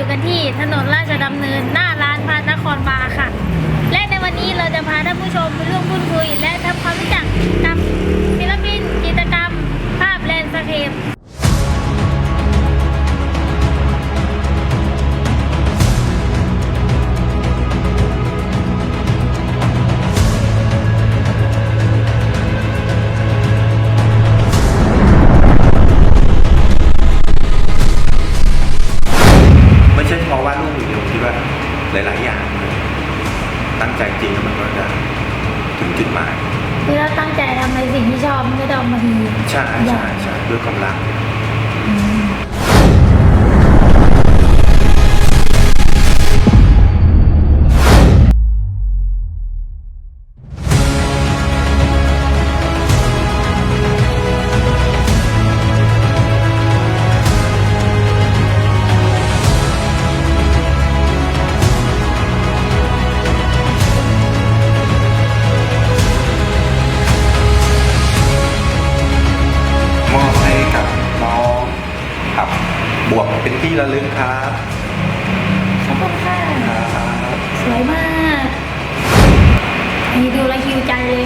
อยู่กันที่ถนนราชดำเนินหน้าร้านพานครบาร์ค่ะาะวาดรูปอย่างเดียวคิดว่าหลาย ๆ อย่าง ตั้งใจจริงแล้วมันก็จะถึงจุดหมาย คือเราตั้งใจทำในสิ่งที่ชอบมันก็จะออกมาดีใช่ใช่ใช่ด้วยความรัก เป็นที่ระลึกครับขอบคุณค่ะครับ สวยมาก มีดูแลวหิวใจเลย